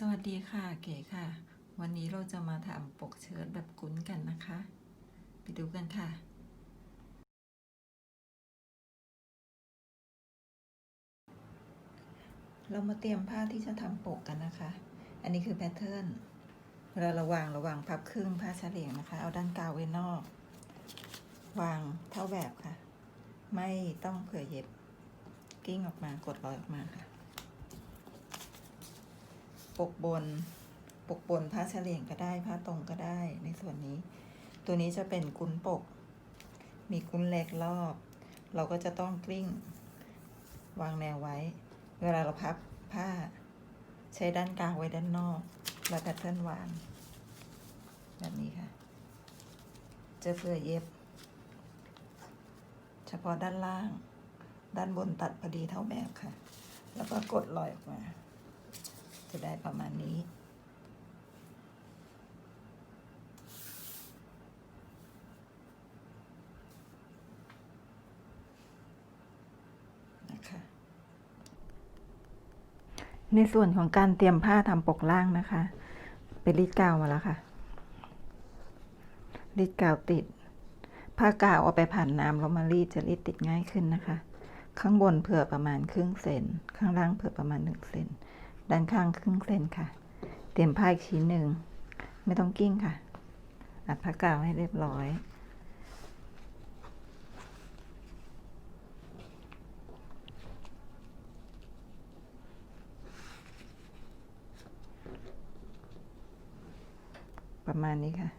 สวัสดีค่ะเก๋ค่ะ วันนี้เราจะมาทำปกเชิ้ตแบบกุ้นกันนะคะ ไปดูกันค่ะ เรามาเตรียมผ้าที่จะทำปกกันนะคะ อันนี้คือแพทเทิร์นเวลาเราวางระวางพับครึ่งผ้าเฉลียงนะคะ เอาด้านกาวไว้นอก วางเท่าแบบค่ะ ไม่ต้องเผื่อเย็บ กิ้งออกมากดรอยออกมาค่ะ ปกบน ปกบนผ้าเฉลียงก็ได้ผ้าตรงก็ได้ในส่วนนี้ ตัวนี้จะเป็นกุ้นปก มีกุ้นเล็กรอบ เราก็จะต้องกลิ้ง วางแนวไว้ เวลาเราพับผ้า ใช้ด้านกลางไว้ด้านนอก แล้วแพทเทิร์นวางแบบนี้ค่ะ จะเผื่อเย็บ เฉพาะด้านล่าง ด้านบนตัดพอดีเท่าแบบค่ะ แล้วก็กดรอยออกมา จะได้ประมาณนี้ นะคะในส่วนของการเตรียมผ้าทำปกล่างนะคะ ไปรีดกาวมาแล้วค่ะ รีดกาวติด ผ้ากาวเอาไปผ่านน้ำแล้วมารีดจะรีดติดง่ายขึ้นนะคะ ข้างบนเผื่อประมาณครึ่งเซนข้างล่างเผื่อประมาณหนึ่งเซน ด้านข้างครึ่งเซนค่ะ เตรียมผ้าอีกชิ้นหนึ่ง ไม่ต้องกิ้งค่ะ อัดผ้ากาวให้เรียบร้อยประมาณนี้ค่ะ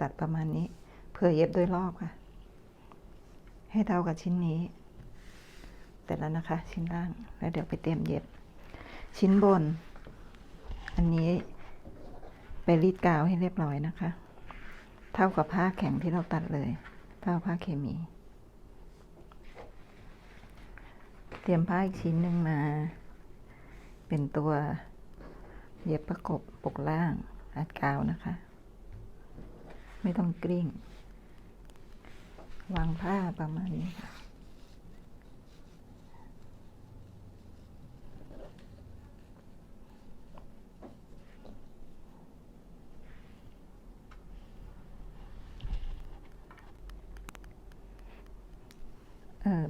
ตัดประมาณนี้ เพื่อเย็บด้วยรอบค่ะ ให้เท่ากับชิ้นนี้ แต่แล้วนะคะ ชิ้นล่าง แล้วเดี๋ยวไปเตรียมเย็บ ชิ้นบน อันนี้ไปรีดกาวให้เรียบร้อยนะคะ เท่ากับผ้าแข็งที่เราตัดเลยเท่าผ้าเคมี เตรียมผ้าอีกชิ้นหนึ่งมา เป็นตัวเย็บประกบปกล่างอัดกาวนะคะ ไม่ต้องกลิ้ง วางผ้าประมาณนี้ค่ะ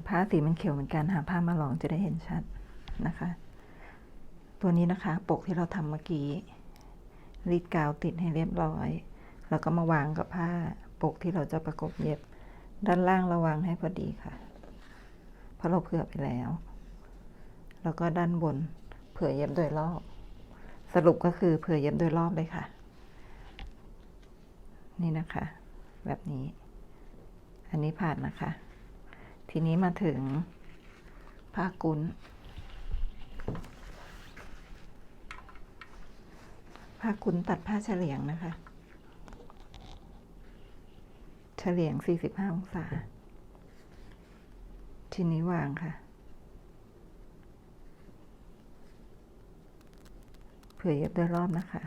ผ้าสีมันเขียวเหมือนกันหาผ้ามาลองจะได้เห็นชัดนะคะ ตัวนี้นะคะปกที่เราทำเมื่อกี้รีดกาวติดให้เรียบร้อย แล้วก็มาวางกับผ้าปกที่เราจะประกบเย็บ ด้านล่างระวางให้พอดีค่ะ เพราะเราเผื่อไปแล้ว แล้วก็ด้านบนเผื่อเย็บโดยรอบ สรุปก็คือเผื่อเย็บโดยรอบเลยค่ะ นี่นะคะ แบบนี้ อันนี้ผ่านนะคะ ทีนี้มาถึงผ้ากุนผ้ากุนตัดผ้าเฉลียงนะคะ เฉลียง 45 องศา ทีนี้วางค่ะ เผื่อเย็บด้วยรอบนะคะ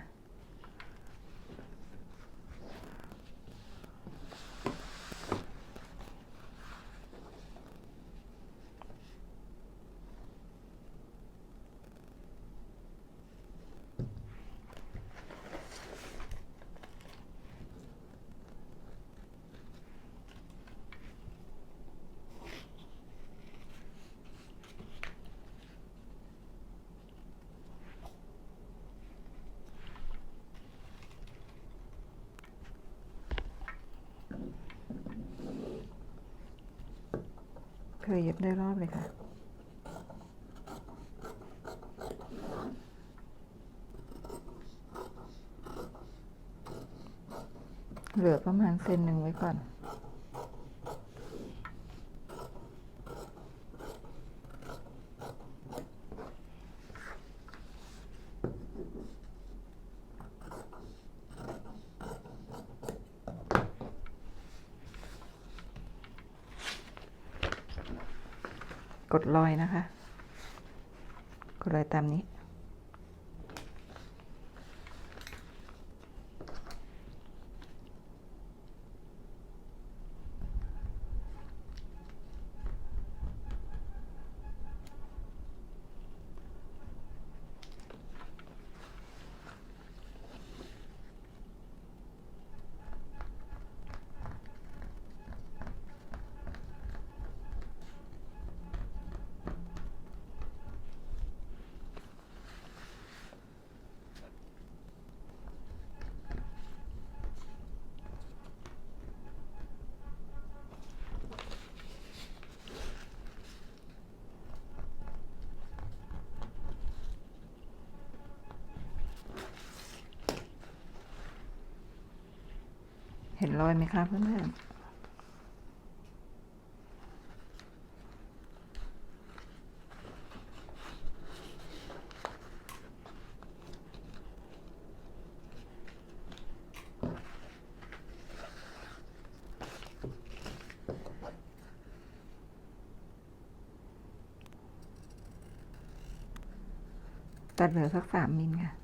ยเย็บได้รอบเลยค่ะ เหลือประมาณเซนหนึ่งไว้ก่อน ดรอยนะคะ กดรอยตามนี้ เห็นรอยไหมครับเพื่อนๆตัดเหลือสักสามมิลค่ะ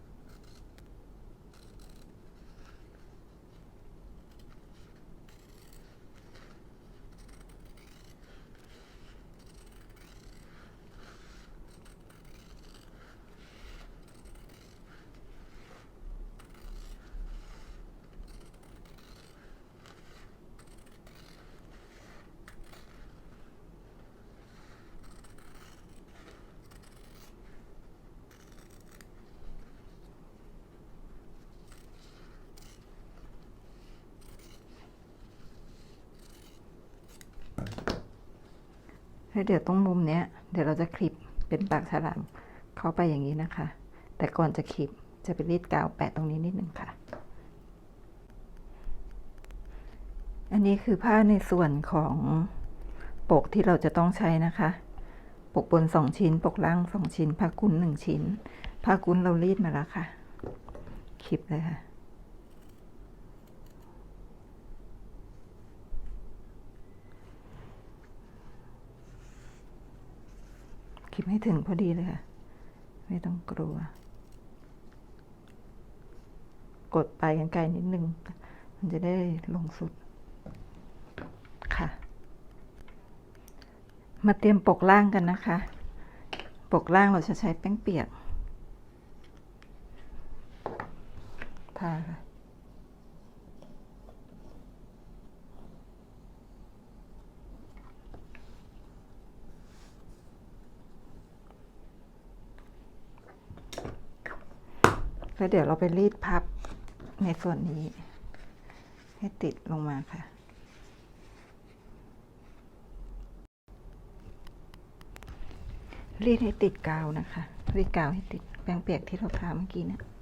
แล้วเดี๋ยวตรงมุมเนี้ย เดี๋ยวเราจะคลิปเป็นปากฉลามเข้าไปอย่างนี้นะคะ แต่ก่อนจะคลิปจะไปรีดกาวแปะตรงนี้นิดนึงค่ะ อันนี้คือผ้าในส่วนของปกที่เราจะต้องใช้นะคะ ปกบนสองชิ้น ปกล่างสองชิ้น ผ้ากุ้นหนึ่งชิ้น ผ้ากุ้นเรารีดมาแล้วค่ะ คลิปเลยค่ะ คลิป ให้ถึงพอดีเลยค่ะ ไม่ต้องกลัว กดไปกันไกลนิดนึง มันจะได้ลงสุดค่ะ มาเตรียมปกล่างกันนะคะ ปกล่างเราจะใช้แป้งเปียกทาค่ะ แล้วเดี๋ยวเราไปรีดพับในส่วนนี้ ให้ติดลงมาค่ะ รีดให้ติดกาวนะคะ รีดกาวให้ติดแป้งเปียกที่เราทาเมื่อกี้เนะเ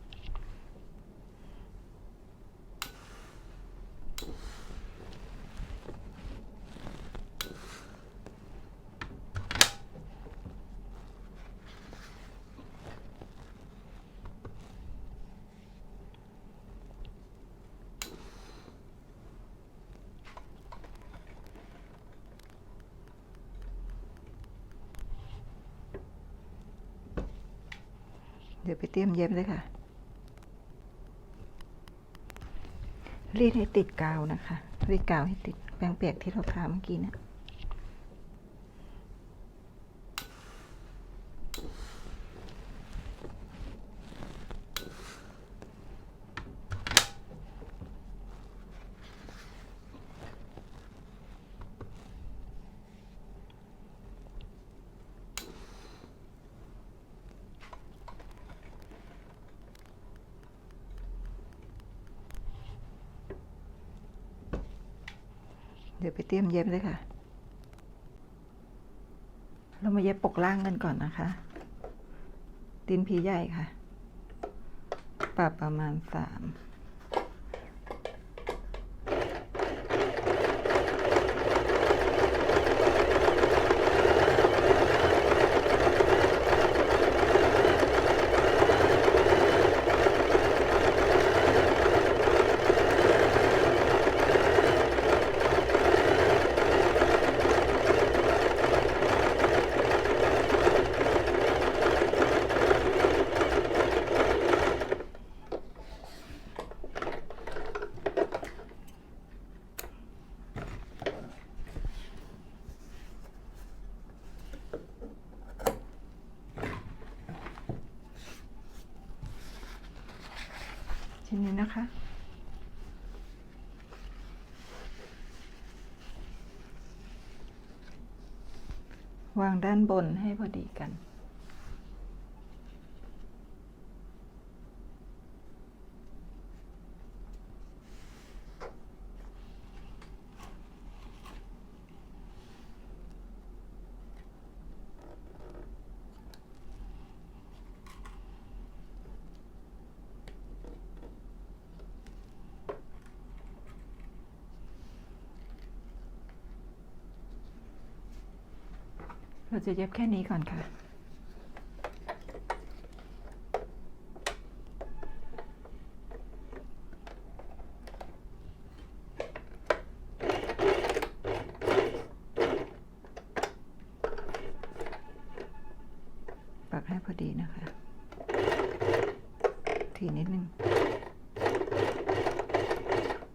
ดี๋ยวไปเตรียมเย็บเลยค่ะ รีดให้ติดกาวนะคะ รีดกาวให้ติดแป้งเปียกที่เราทาเมื่อกี้เนะ รียมเย็บเลยค่ะ เรามาเย็บปกล่างกันก่อนนะคะ ตีนผีใหญ่ค่ะปรับประมาณสาม วางด้านบนให้พอดีกัน จะเย็บแค่นี้ก่อนค่ะ ปักให้พอดีนะคะ ทีนิดนึง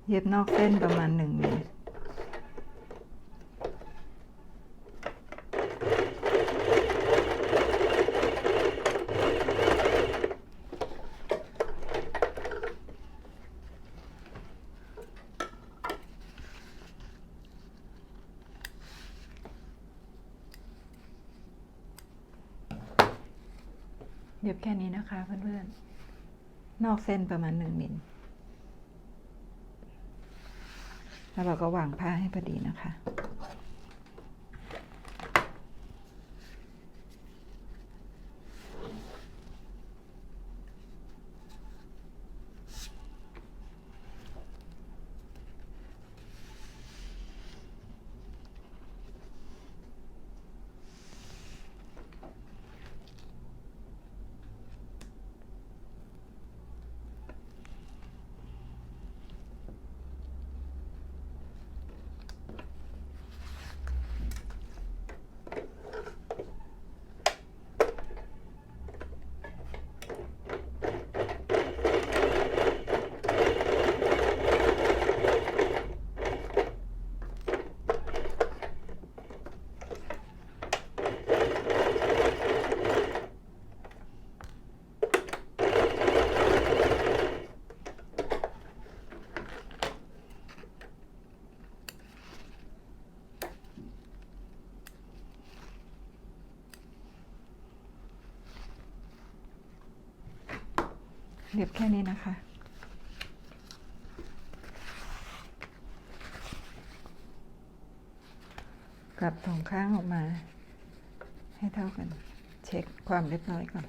เย็บนอกเส้นประมาณหนึ่งมิล เย็บแค่นี้นะคะเพื่อนๆ นอกเส้นประมาณหนึ่งมิลแล้วเราก็วางผ้าให้พอดีนะคะ เรียบแค่นี้นะคะ กลับสองข้างออกมา ให้เท่ากัน เช็คความเรียบร้อยก่อน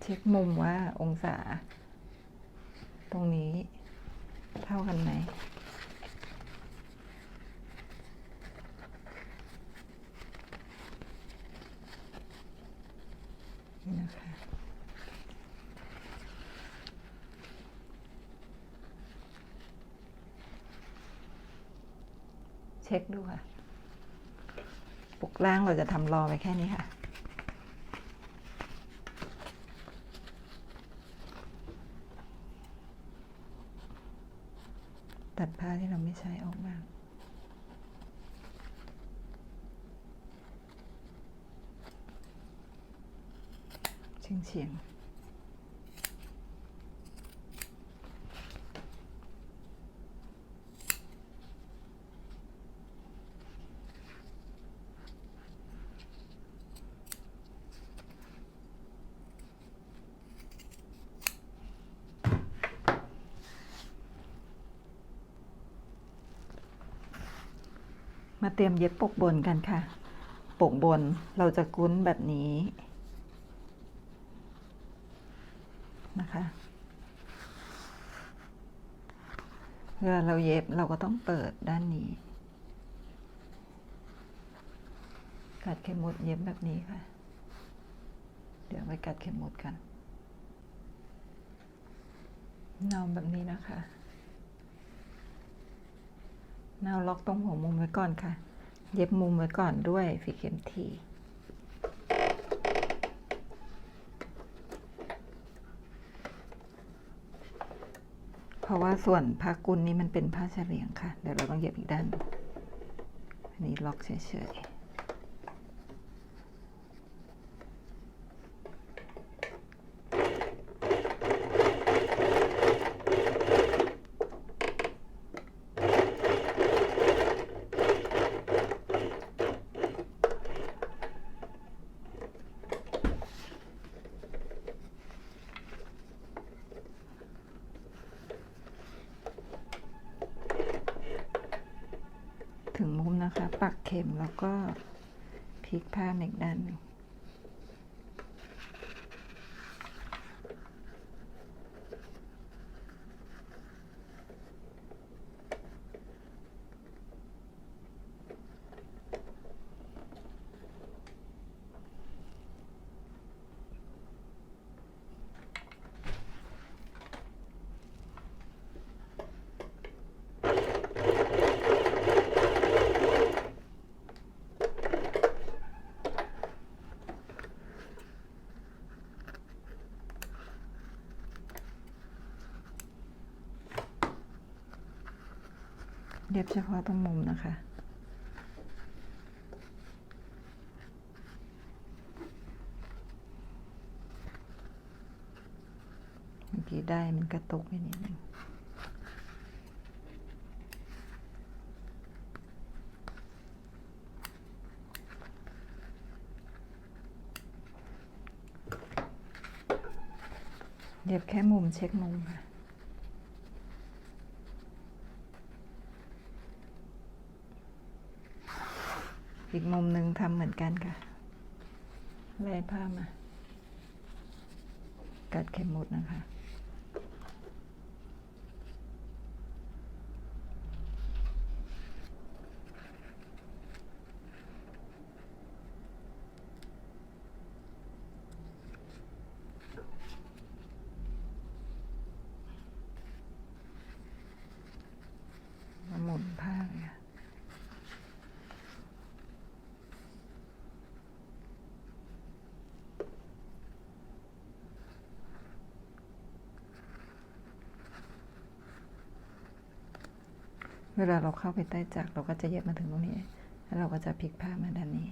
เช็คมุมว่าองศา ตรงนี้เท่ากันไหม นี่นะคะ เช็คดูค่ะ ปก ล่างเราจะทำรอไปแค่นี้ค่ะ ตัดผ้าที่เราไม่ใช้ออกมาเฉียงเเตรียมเย็บปกบนกันค่ะ ปกบนเราจะกุ้นแบบนี้นะคะเวลาเราเย็บเราก็ต้องเปิดด้านนี้ กัดเข็มหมุดเย็บแบบนี้ค่ะ เดี๋ยวไปกัดเข็มหมุดกันเนาแบบนี้นะคะเนาล็อกตรงหัวมุมไว้ก่อนค่ะ เย็บมุมไว้ก่อนด้วยฝีเข็มทีเพราะว่าส่วนผ้ากุลนี้มันเป็นผ้าเฉลียงค่ะ เดี๋ยวเราต้องเย็บอีกด้าน อันนี้ล็อกเฉยๆ ถึงมุมนะคะ ปักเข็ม แล้วก็พลิกผ้ามาอีกด้านหนึ่ง เย็บเฉพาะตรงมุมนะคะเมื่อกี้ได้มันกระตุกไปนิดนึงเย็บแค่มุมเช็คมุมค่ะ อีกมุมหนึ่งทำเหมือนกันค่ะไล่ผ้ามา กัดเข็มหมุดนะคะ มาหมุนผ้าเลยค่ะ เวลาเราเข้าไปใต้จักรเราก็จะเย็บมาถึงตรงนี้ แล้วเราก็จะพลิกผ้ามาด้านนี้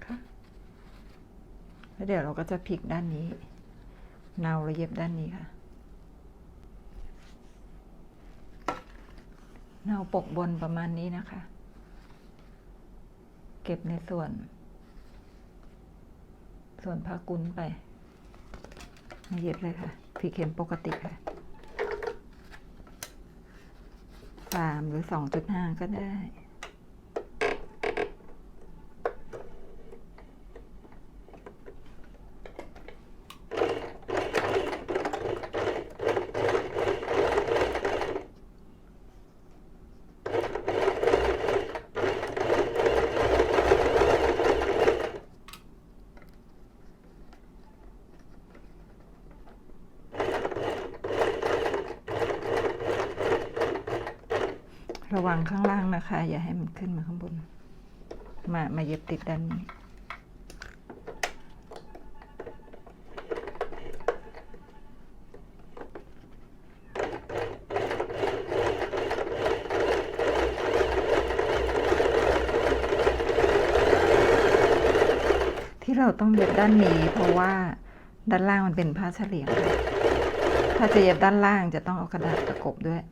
นะคะแล้วเดี๋ยวเราก็จะพลิกด้านนี้ เนาแล้วเย็บด้านนี้ค่ะ เนาปกบนประมาณนี้นะคะ เก็บในส่วน ส่วนผ้ากุนไปมาเย็บเลยค่ะพลิกเข็มปกติค่ะสามหรือสองจุดห้าก็ได้ ระวังข้างล่าง นะคะ อย่าให้มันขึ้นมาข้างบน มามาเย็บติดด้านนี้ที่เราต้องเย็บด้านนี้เพราะว่าด้านล่างมันเป็นผ้าเฉลียงค่ะถ้าจะเย็บด้านล่างจะต้องเอากระดาษประกบด้วย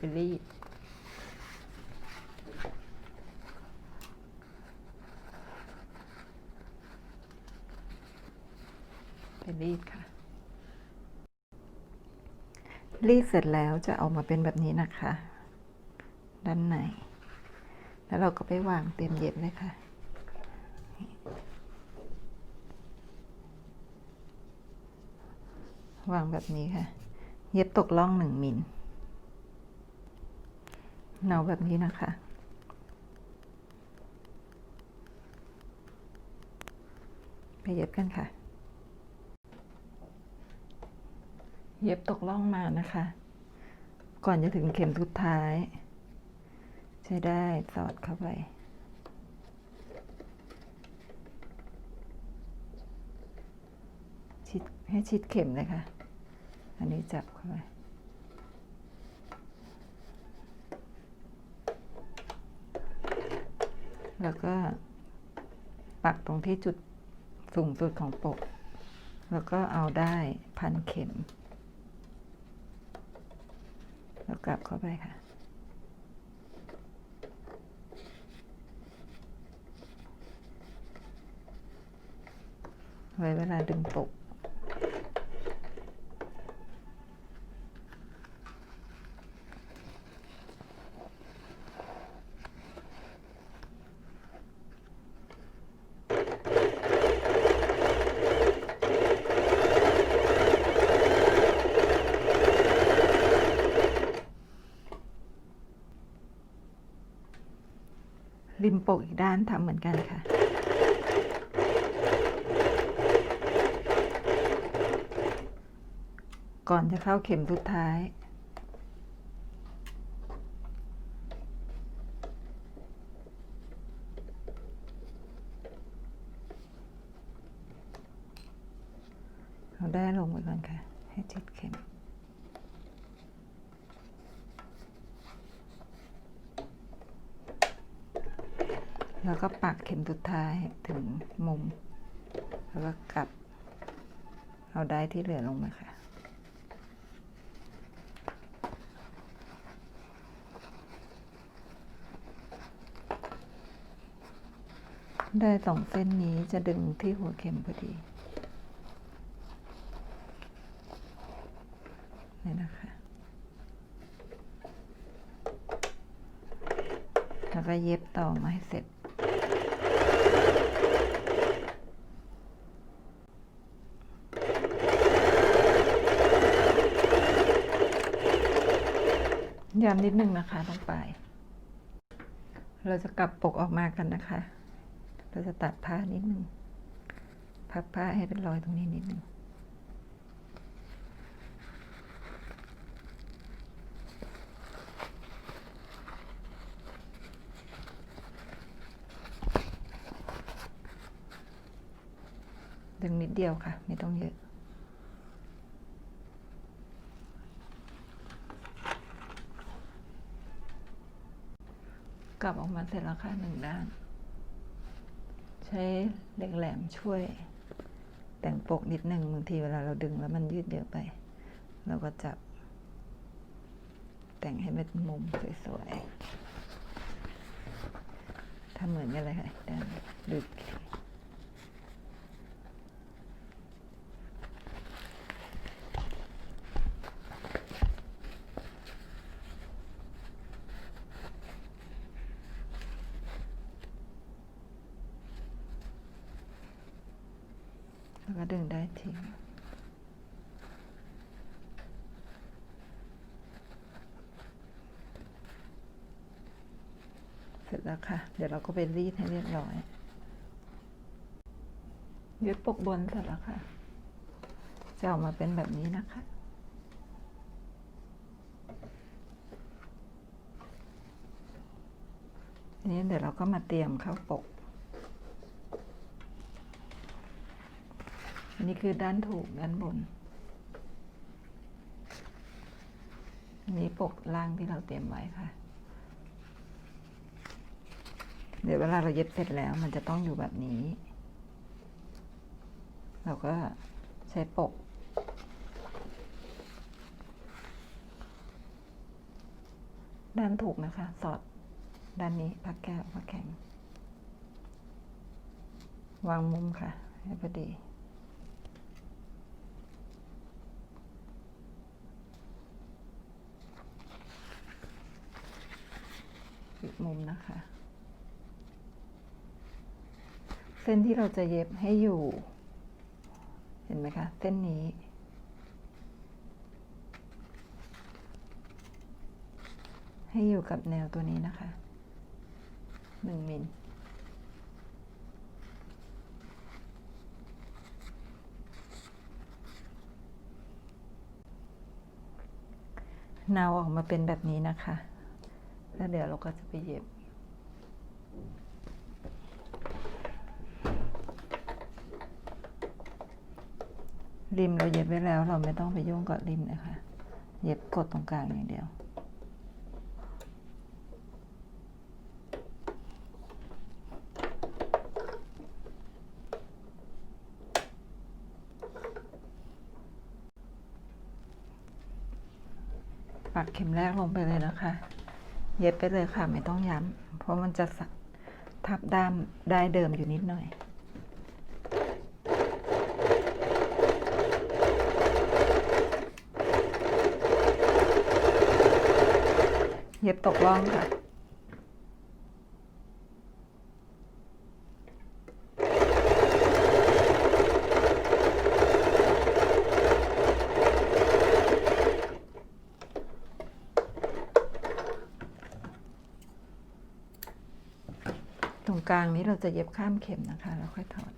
เดี๋ยวเราไปรีดไปรีดค่ะ รีดเสร็จแล้วจะออกมาเป็นแบบนี้นะคะ ด้านใน แล้วเราก็ไปวางเตรียมเย็บเลยค่ะวางแบบนี้ค่ะ เย็บตกล่องหนึ่งมิล เนาแบบนี้นะคะ ไปเย็บกันค่ะ เย็บตกล่องมานะคะ ก่อนจะถึงเข็มทุดท้าย ใช้ได้สอดเข้าไปชิดให้ชิดเข็มเลยค่ะ อันนี้จับเข้าไป แล้วก็ปักตรงที่จุดสูงสุดของปก แล้วก็เอาได้พันเข็ม แล้วกลับเข้าไปค่ะ ไว้เวลาดึงปก ปกอีกด้านทำเหมือนกันค่ะ ก่อนจะเข้าเข็มสุดท้าย เอาได้ลงไปก่อนค่ะ ให้ชิดเข็ม แล้วก็ปักเข็มสุดท้ายถึงมุม แล้วก็กลับ เอาได้ ที่เหลือลงมาค่ะ ได้สองเส้นนี้จะดึงที่หัวเข็มพอดีนี่นะคะ แล้วก็เย็บต่อมาให้เสร็จำนิดนึงนะคะต้องไป เราจะกลับปกออกมากันนะคะ เราจะตัดผ้านิดนึง พับผ้าให้เป็นรอยตรงนี้นิดนึงดึงนิดเดียวค่ะ ไม่ต้องเยอะ กลับออก มาเสร็จแล้วค่ะหนึ่งด้าน ใช้เหล็กแหลมช่วย แต่งปกนิดหนึ่งบางทีเวลาเราดึงแล้วมันยืดเยอะไป เราก็จับ แต่งให้เป็นมุมสวยๆทำเหมือนกันเลยค่ะด้านดึก แล้วก็ดึงได้ทิ้ง เสร็จแล้วค่ะ เดี๋ยวเราก็ไปรีดให้เรียบร้อยเย็บปกบนเสร็จแล้วค่ะ จะออกมาเป็นแบบนี้นะคะทีนี้เดี๋ยวเราก็มาเตรียมเข้าปก อันนี้คือด้านถูกด้านบน อันนี้ปกล่างที่เราเตรียมไว้ค่ะ เดี๋ยวเวลาเราเย็บเสร็จแล้วมันจะต้องอยู่แบบนี้ เราก็ใช้ปก ด้านถูกนะคะ สอดด้านนี้พักแก้วพักแข็ง วางมุมค่ะให้พอดีอีกมุมนะคะ เส้นที่เราจะเย็บให้อยู่ เห็นไหมคะ เส้นนี้ ให้อยู่กับแนวตัวนี้นะคะหนึ่งมิลเนาออกมาเป็นแบบนี้นะคะ แล้วเดี๋ยวเราก็จะไปเย็บ ริมเราเย็บไว้แล้ว เราไม่ต้องไปยุ่งกับริมนะคะ เย็บกดตรงกลางอย่างเดียว ปักเข็มแรกลงไปเลยนะคะ เย็บไปเลยค่ะไม่ต้องย้ำเพราะมันจะสะทับด้ามได้เดิมอยู่นิดหน่อย เย็บตกล่องค่ะ ตรงกลางนี้เราจะเย็บข้ามเข็มนะคะ แล้วค่อยถอด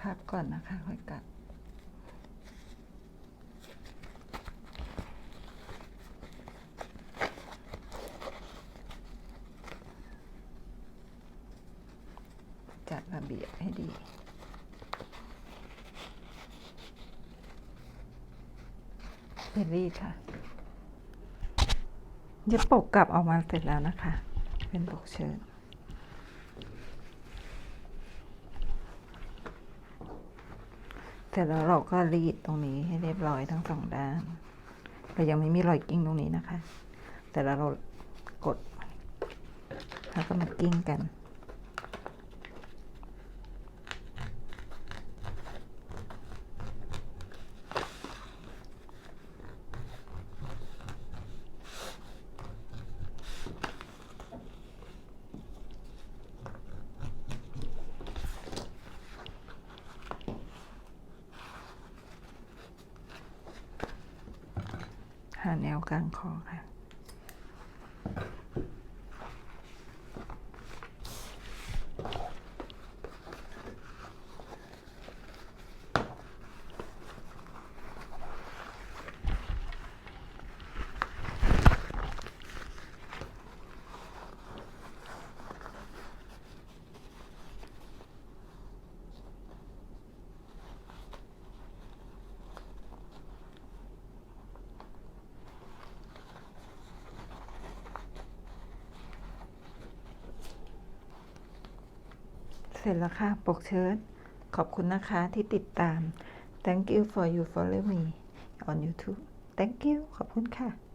พับก่อนนะ คะค่อยกลับจัดระเบียบให้ดีเป็นรีดค่ะเย็บปกกลับออกมาเสร็จแล้วนะคะ เป็นปกเชิ้ต สร็จแล้วเราก็รีดตรงนี้ให้เรียบร้อยทั้งสองด้าน เรายังไม่มีรอยกิ้งตรงนี้นะคะ แต่แล้วเรากด แล้วก็มากิ้งกัน แนวกลางคอค่ะ จแล้วค่ะ ปกเชิ้ตขอบคุณนะคะที่ติดตาม thank you for you follow me on YouTube thank you ขอบคุณค่ะ